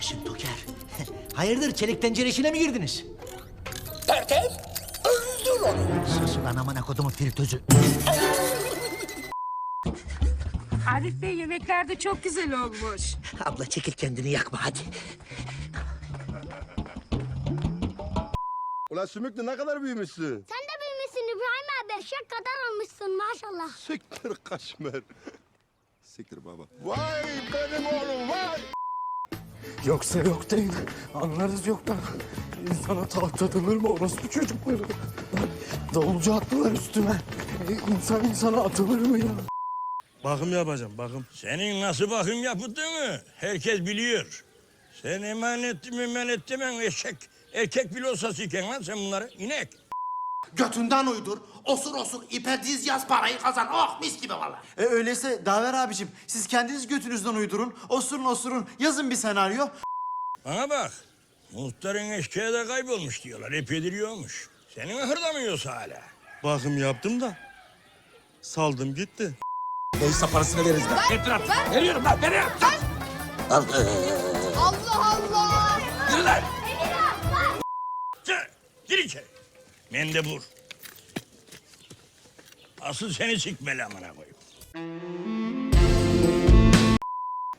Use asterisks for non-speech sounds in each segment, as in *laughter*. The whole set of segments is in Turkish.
Şimdi Toker. Hayırdır çelik tencere işine mi girdiniz? Pertev, öldür onu. Sus lan amına kodumun filtözü. Arif Bey yemekler de çok güzel olmuş. Abla çekil kendini yakma hadi. Ulan Sümüklü ne kadar büyümüşsün? Sen de Eşek kadar olmuşsun maşallah. Siktir kaşmer. *laughs* Siktir baba. Vay benim oğlum vay. Yoksa yok değil. Anlarız yoktan. İnsana taht atılır mı orospu çocukları? Davulcu attılar üstüme. E, İnsan insana atılır mı ya? Bakım yapacağım, bakım. Senin nasıl bakım yapıldığını herkes biliyor. Sen emanet mi emanet demen eşek. Erkek filosası iken lan sen bunları inek. Götünden uydur, osur osur, ipe diz yaz parayı kazan. Oh mis gibi valla. E öyleyse Daver abicim siz kendiniz götünüzden uydurun. Osurun osurun yazın bir senaryo. Bana bak. Muhtarın eşeğe de kaybolmuş diyorlar. Hep ediliyormuş. Senin hırdamıyorsa hala. Bakım yaptım da saldım gitti. Neyse parasını veririz ben. Getir artık. Veriyorum lan, veriyorum. Allah Allah. Yürü lan. Gir içeri. Mendebur. Asıl seni sikmeli amına koyayım.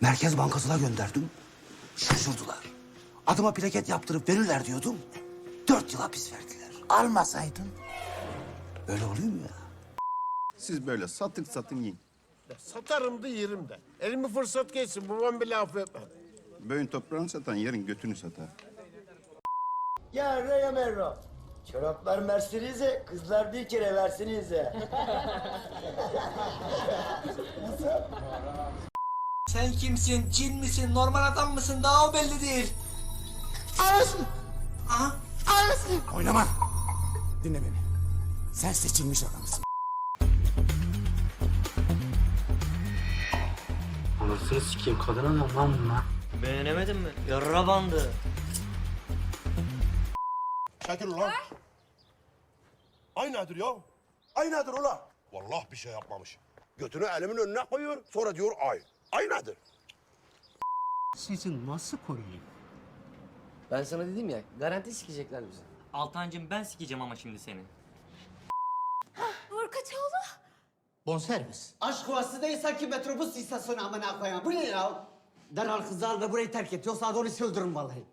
Merkez Bankası'na gönderdim. Şaşırdılar. Adıma plaket yaptırıp verirler diyordum. Dört yıl hapis verdiler. Almasaydın. Öyle oluyor mu ya? Siz böyle satın satın yiyin. Satarım da yerim de. Elimi fırsat geçsin babam bile affetmem. Böğün toprağını satan yarın götünü satar. Ya Raya Merro. Çoraplar Mercedes'e, kızlar bir kere versenize. *laughs* Sen kimsin? Cin misin? Normal adam mısın? Daha o belli değil. Arasın. Aha. Arasın. Oynama. Dinle beni. Sen seçilmiş adamsın. Anasını sikeyim kadına ne lan bunlar? Beğenemedin mi? Yarra bandı. Çekil ulan. Aynıdır ya. Aynıdır ulan. Vallahi bir şey yapmamış. Götünü elimin önüne koyuyor. Sonra diyor ay. Aynıdır. Sizi nasıl koruyayım? Ben sana dedim ya, garanti sikecekler bizi. Altancığım ben sikeceğim ama şimdi seni. Vurkaçoğlu. Bonservis. Aşk havası değil sanki metrobüs istasyonu amına koyayım. Bu ne ya? Derhal kızı al ve burayı terk et. Yoksa onu öldürürüm vallahi.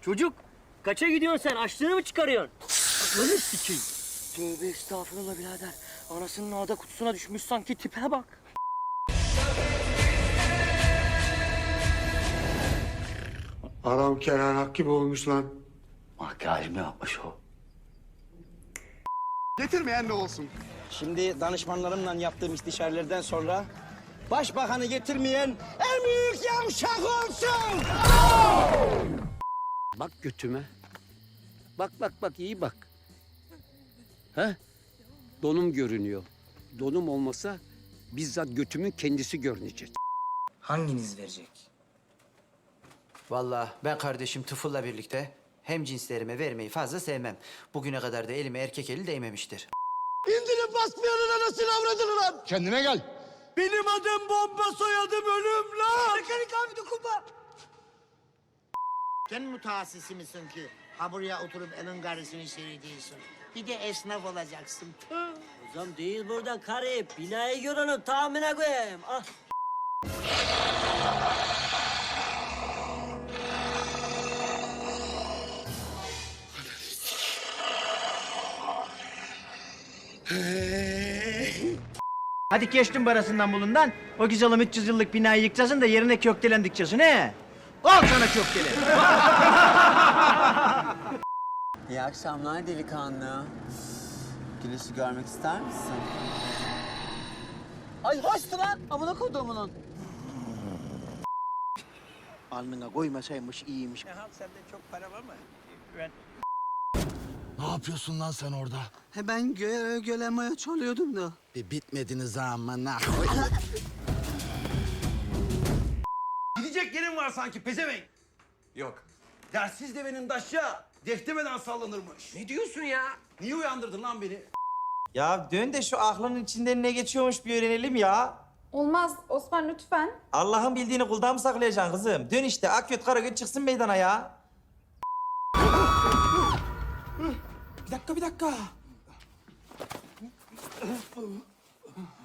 Çocuk kaça gidiyorsun sen? Açlığını mı çıkarıyorsun? Aklını sikeyim. Tövbe estağfurullah birader. Anasının ağda kutusuna düşmüş sanki tipe bak. Adam Kenan Hak gibi olmuş lan. Makyaj mı yapmış o? Getirmeyen ne olsun? Şimdi danışmanlarımla yaptığım istişarelerden sonra başbakanı getirmeyen en büyük yavşak olsun. Bak götüme. Bak bak bak iyi bak. He? Donum görünüyor. Donum olmasa bizzat götümün kendisi görünecek. Hanginiz verecek? Vallahi ben kardeşim Tıfıl'la birlikte hem cinslerime vermeyi fazla sevmem. Bugüne kadar da elime erkek eli değmemiştir. İndirin basmayanın anasını avradını lan. Kendine gel. Benim adım bomba soyadım ölüm lan. Mekanik abi dokunma. Sen mütehassisi misin ki ha buraya oturup elin karısını seyrediyorsun? Bir de esnaf olacaksın. Hocam değil burada karı. Binayı gör onu tahmine koyayım. Ah. Hadi geçtim barasından bulundan. O güzelim 300 yıllık binayı yıkacaksın da yerine köktelen dikeceksin he. Al sana köktelen. *laughs* İyi akşamlar delikanlı. Güneşi görmek ister misin? Ay hoştu lan. Amına kodumunun. Alnına koymasaymış iyiymiş. Ne yapıyorsun lan sen orada? He ben gö gölemeye çalıyordum da. Bir bitmediniz amına. Gidecek *laughs* var sanki pezevenk. Yok. Dersiz devenin daşya. Deftemeden sallanırmış. Ne diyorsun ya? Niye uyandırdın lan beni? Ya dön de şu aklının içinden ne geçiyormuş bir öğrenelim ya. Olmaz Osman lütfen. Allah'ın bildiğini kuldan mı saklayacaksın kızım? Dön işte Akyot Karagöz çıksın meydana ya. Bir dakika bir dakika.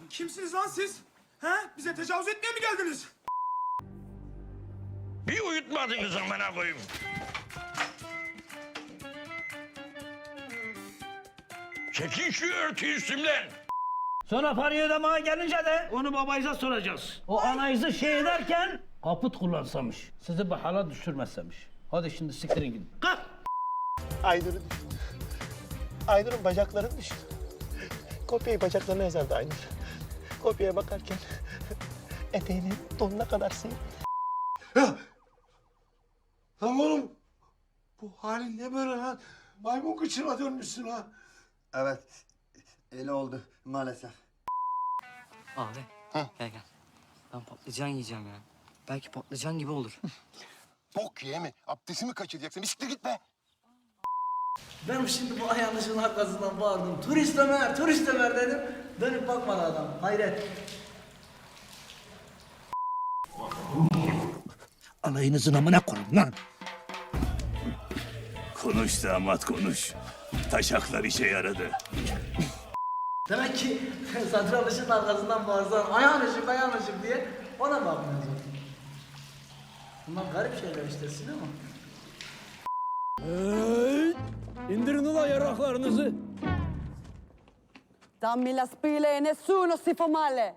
Kimsiniz lan siz? He? Bize tecavüz etmeye mi geldiniz? Bir uyutmadınız amına koyayım. Çekin şu örtüyü üstümden. Sonra parayı ödemeye gelince de onu babayıza soracağız. O anayızı şey ederken kaput kullansamış. Sizi bu hala düşürmezsemiş. Hadi şimdi siktirin gidin. Kalk! Aynur'u düşün. Aynur'un bacaklarını düşün. Kopyayı bacaklarına yazardı Aynur. Kopyaya bakarken eteğini donuna kadar sil. Lan oğlum. Bu halin ne böyle lan? Maymun kıçına dönmüşsün ha. Evet. Öyle oldu maalesef. Abi gel gel. Ben patlıcan yiyeceğim ya. Belki patlıcan gibi olur. *laughs* Bok ye mi? Abdestimi kaçıracaksın. Bir siktir git be. Ben şimdi bu ayağınızın arkasından bağırdım. Turist Ömer, turist Ömer dedim. Dönüp bakmadı adam. Hayret. Alayınızın amına koyun lan. Konuş damat konuş. Taşaklar işe yaradı. Demek ki Sadri Alış'ın arkasından bağırsan ayağın ışık, ayağın ışık diye ona bakmıyorsun. Bunlar garip şeyler işte sinema. İndirin ulan yaraklarınızı. Dammi la spille e nessuno si fa male.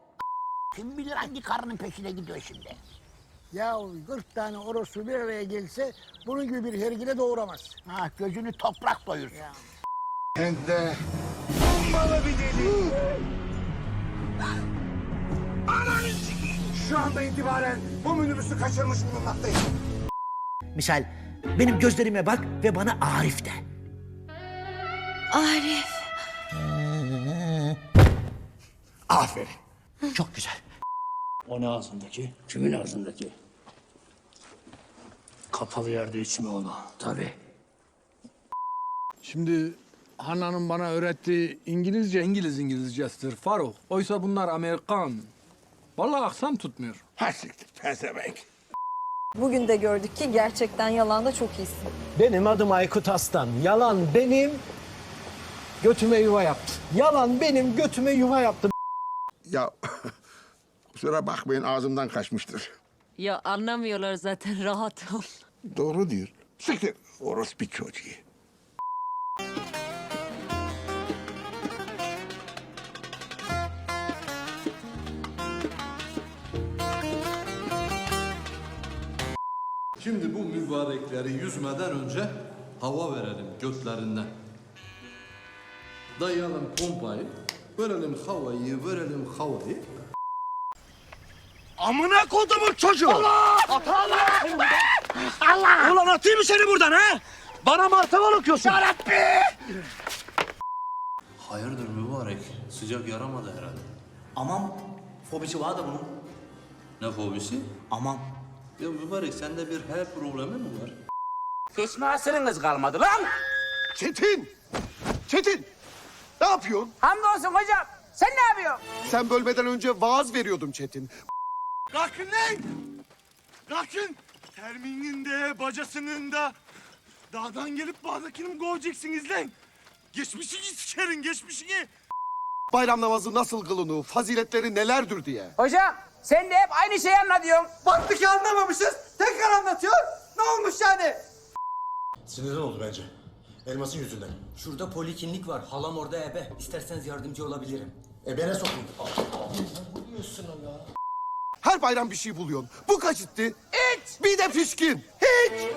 Kim bilir hangi karının peşine gidiyor şimdi? Ya 40 tane orospu bir araya gelse bunun gibi bir hergile doğuramaz. Ha gözünü toprak doyursun. Hem de bombalı bir deli. Ananı. Şu anda itibaren bu minibüsü kaçırmış bulunmaktayım. Misal benim gözlerime bak ve bana Arif de. Arif. Aferin. Çok güzel. O ne ağzındaki? Kimin ağzındaki? Kapalı yerde içme onu. Tabii. Şimdi Hanna'nın bana öğrettiği İngilizce İngiliz İngilizcesidir Faruk. Oysa bunlar Amerikan. Vallahi aksam tutmuyor. Ha siktir. Pezevenk. Bugün de gördük ki gerçekten yalanda çok iyisin. Benim adım Aykut Aslan. Yalan benim götüme yuva yaptı. Yalan benim götüme yuva yaptı. Ya kusura bakmayın ağzımdan kaçmıştır. Ya anlamıyorlar zaten *laughs* rahat ol. Doğru diyor. Siktir. Orospu çocuğu. Şimdi bu mübarekleri yüzmeden önce hava verelim götlerinden. Dayayalım pompayı, verelim havayı, verelim havayı. Amına kodumun çocuğu. Allah! Allah! Ulan atayım mı seni buradan ha? Bana martava okuyorsun. Ya Rabbi! Hayırdır mübarek? Sıcak yaramadı herhalde. Aman fobisi var da bunun. Ne fobisi? Aman. Ya mübarek sende bir her problemi mi var? Mi asırınız kalmadı lan? Çetin! Çetin! Ne yapıyorsun? Hamdolsun hocam. Sen ne yapıyorsun? Sen bölmeden önce vaaz veriyordum Çetin. Kalkın lan! Kalkın! Terminin de, bacasının da. Dağdan gelip bağdakini mi kovacaksınız lan? Geçmişini sikerin, geçmişini. Bayram namazı nasıl kılınıyor, faziletleri nelerdir diye. Hocam sen de hep aynı şeyi anlatıyorsun. Baktı ki anlamamışız. Tekrar anlatıyor. Ne olmuş yani? Sinirden oldu bence. Elmasın yüzünden. Şurada poliklinik var. Halam orada ebe. İsterseniz yardımcı olabilirim. Ebene sokayım. Her bayram bir şey buluyorsun. Bu kaç itti? Hiç! Bir de pişkin. Hiç!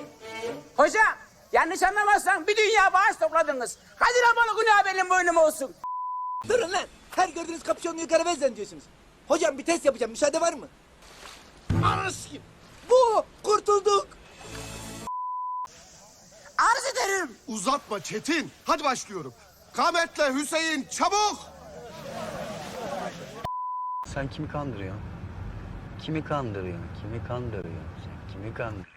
Hocam yanlış anlamazsan bir dünya bağış topladınız. Hadi lan bana günah benim boynum olsun. Durun lan. Her gördüğünüz kapşonlu yukarı vezlen diyorsunuz. Hocam bir test yapacağım. Müsaade var mı? Sikeyim. Bu. Kurtulduk. Arz ederim. Uzatma Çetin. Hadi başlıyorum. Kametle Hüseyin çabuk! Sen kimi kandırıyorsun? Kimi kandırıyorsun? Kimi kandırıyorsun? Sen kimi kandırıyorsun?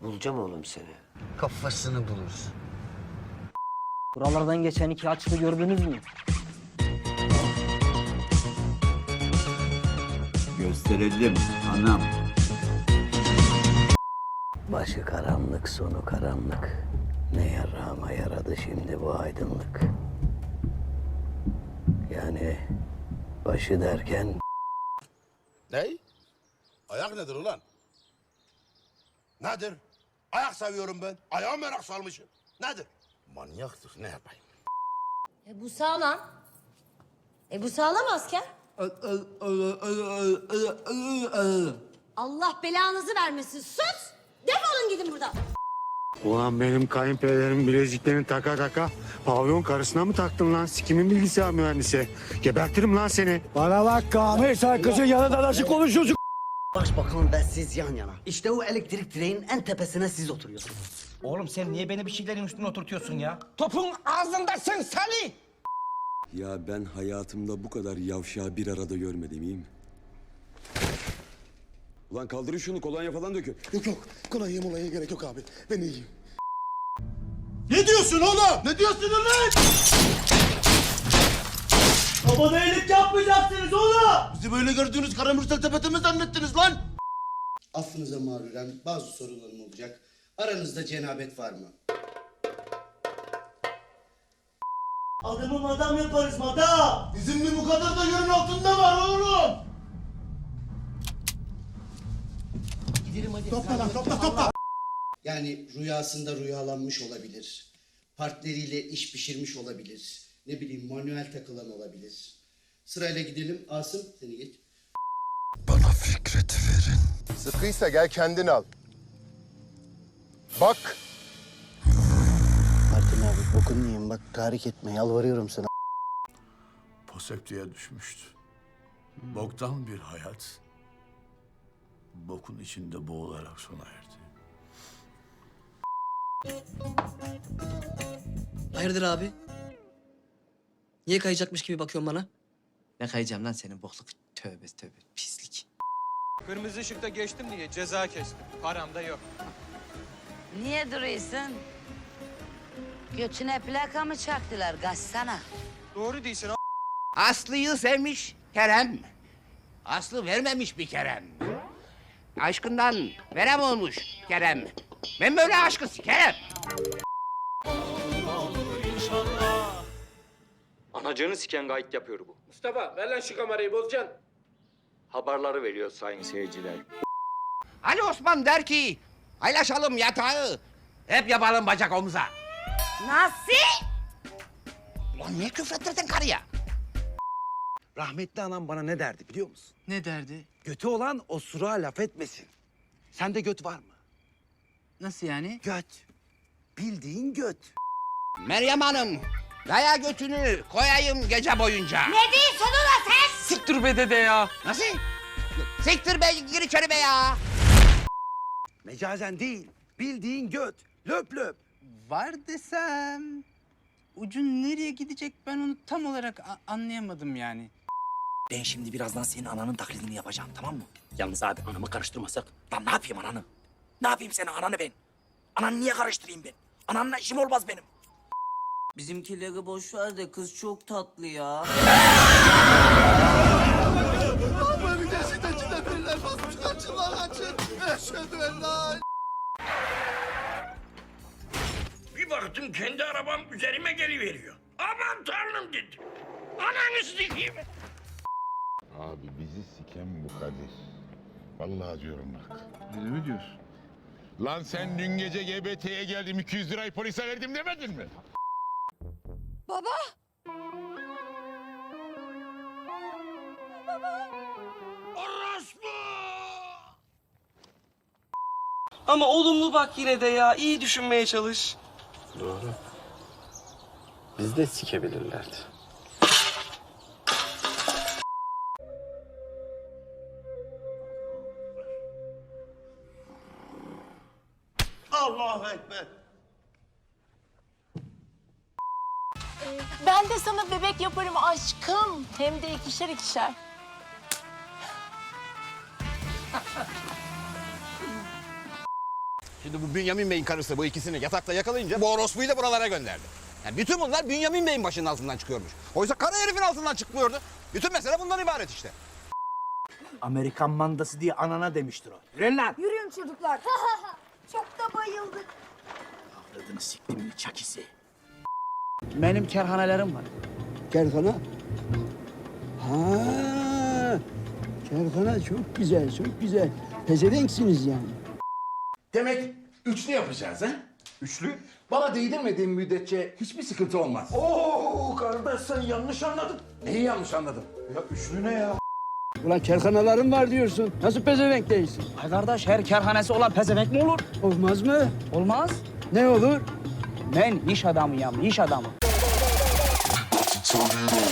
Bulacağım oğlum seni. Kafasını bulursun. Buralardan geçen iki açlı gördünüz mü? Gösterelim anam. Başı karanlık, sonu karanlık. Ne yarama yaradı şimdi bu aydınlık. Yani başı derken Ney? Ayak nedir ulan? Nedir? Ayak seviyorum ben. Ayağa merak salmışım. Nedir? Manyaktır ne yapayım? E bu sağlam. E bu sağlam asker. Allah belanızı vermesin. Sus! Defolun gidin buradan. Ulan benim kayınpederimin bileziklerini taka taka pavyon karısına mı taktın lan? Sikimin bilgisayar mühendisi. Gebertirim lan seni. Bana bak Kamil sen kızın yanında nasıl konuşuyorsun? Başbakan ve siz yan yana. İşte o elektrik direğinin en tepesine siz oturuyorsunuz. Oğlum sen niye beni bir şeylerin üstüne oturtuyorsun ya? Topun ağzındasın Salih. Ya ben hayatımda bu kadar yavşağı bir arada görmedim iyiyim. Ulan kaldırın şunu kolonya falan dökün. Yok yok. Kolonya molaya gerek yok abi. Ben iyiyim. Ne diyorsun oğlum? Ne diyorsun lan? Baba iyilik yapmayacaksınız oğlum! Bizi böyle gördüğünüz karamürsel tepete mi zannettiniz lan? Affınıza mağruren bazı sorularım olacak. Aranızda cenabet var mı? Adamı madam yaparız madam! Bizim bir bu kadar da yerin altında var oğlum. Gidelim hadi. Topla lan topla topla. Yani rüyasında rüyalanmış olabilir. Partneriyle iş pişirmiş olabilir. Ne bileyim manuel takılan olabilir. Sırayla gidelim. Asım seni geç. Sıkıysa gel kendin al. Bak. Martin abi bokun yiyeyim bak tahrik etme yalvarıyorum sana. Poseptiğe düşmüştü. Boktan bir hayat. Bokun içinde boğularak sona erdi. Hayırdır abi? Niye kayacakmış gibi bakıyorsun bana? Ne kayacağım lan senin bokluk? Tövbe tövbe pislik. Kırmızı ışıkta geçtim diye ceza kestim. Param da yok. Niye duruyorsun? Götüne plaka mı çaktılar? Kaçsana. Doğru değilsin Aslı'yı sevmiş Kerem. Aslı vermemiş bir Kerem. Aşkından verem olmuş Kerem. Ben böyle aşkı Kerem. Anacığını siken gayet yapıyor bu. Mustafa ver lan şu kamerayı bozacaksın. Haberleri veriyor sayın seyirciler. Ali Osman der ki paylaşalım yatağı. Hep yapalım bacak omuza. Nasıl? Ulan niye küfrettirdin karıya? Rahmetli anam bana ne derdi biliyor musun? Ne derdi? Götü olan osura laf etmesin. Sende göt var mı? Nasıl yani? Göt. Bildiğin göt. Meryem Hanım, daya götünü koyayım gece boyunca. Ne diyorsun ulan sen? Siktir be dede ya. Nasıl? Siktir be, gir içeri be ya. Mecazen değil. Bildiğin göt. Löp löp. Var desem... Ucun nereye gidecek ben onu tam olarak anlayamadım yani. Ben şimdi birazdan senin ananın taklidini yapacağım tamam mı? Yalnız abi anamı karıştırmasak. Lan ne yapayım ananı? Ne yapayım senin ananı ben? Ananı niye karıştırayım ben? Ananla işim olmaz benim. Bizimkileri boş ver de kız çok tatlı ya. Bir baktım kendi arabam üzerime geliveriyor. Aman tanrım dedim. Ananı sikeyim. Abi bizi siken bu Kadir. Vallahi diyorum bak. Öyle mi diyorsun? Lan sen dün gece GBT'ye geldim 200 lirayı polise verdim demedin mi? Baba. Orospu! Ama olumlu bak yine de ya. İyi düşünmeye çalış. Doğru. Biz de sikebilirlerdi. Sana bebek yaparım aşkım. Hem de ikişer ikişer. Şimdi bu Bünyamin Bey'in karısı bu ikisini yatakta yakalayınca bu orospuyu da buralara gönderdi. Ya bütün bunlar Bünyamin Bey'in başının altından çıkıyormuş. Oysa kara herifin altından çıkmıyordu. Bütün mesele bundan ibaret işte. Amerikan mandası diye anana demiştir o. Yürüyün lan. Yürüyün çocuklar. *laughs* Çok da bayıldık. Avradını siktimin çakisi. Benim kerhanelerim var. Kerkana. Ha. Kerkana çok güzel, çok güzel. Pezevenksiniz yani. Demek üçlü yapacağız ha? Üçlü? Bana değdirmediğin müddetçe hiçbir sıkıntı olmaz. Oo kardeş sen yanlış anladın. Neyi yanlış anladım? Ya üçlü ne ya? Ulan kerkanalarım var diyorsun. Nasıl pezevenk değilsin? Ay kardeş her kerhanesi olan pezevenk mi olur? Olmaz mı? Olmaz. Ne olur? Ben iş adamıyım, iş adamı. so you.